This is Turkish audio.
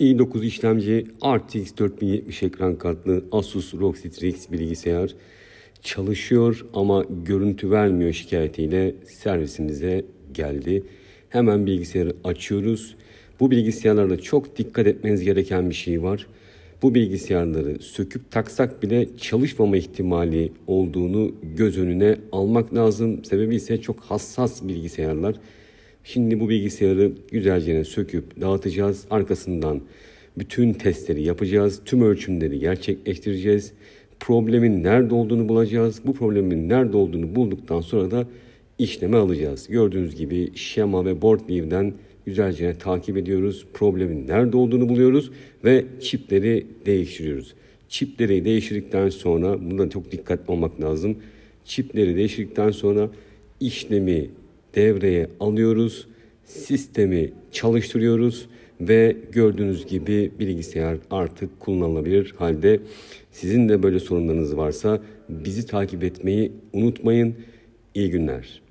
i9 işlemci RTX 4070 ekran kartlı Asus ROG Strix bilgisayar çalışıyor ama görüntü vermiyor şikayetiyle servisimize geldi. Hemen bilgisayarı açıyoruz. Bu bilgisayarlarda çok dikkat etmeniz gereken bir şey var. Bu bilgisayarları söküp taksak bile çalışmama ihtimali olduğunu göz önüne almak lazım. Sebebi ise çok hassas bilgisayarlar. Şimdi bu bilgisayarı güzelce söküp dağıtacağız. Arkasından bütün testleri yapacağız. Tüm ölçümleri gerçekleştireceğiz. Problemin nerede olduğunu bulacağız. Bu problemin nerede olduğunu bulduktan sonra da işleme alacağız. Gördüğünüz gibi şema ve board view'den güzelce takip ediyoruz. Problemin nerede olduğunu buluyoruz ve çipleri değiştiriyoruz. Çipleri değiştirdikten sonra bunda çok dikkatli olmak lazım. Çipleri değiştirdikten sonra işlemi devreye alıyoruz. Sistemi çalıştırıyoruz ve gördüğünüz gibi bilgisayar artık kullanılabilir halde. Sizin de böyle sorunlarınız varsa bizi takip etmeyi unutmayın. İyi günler.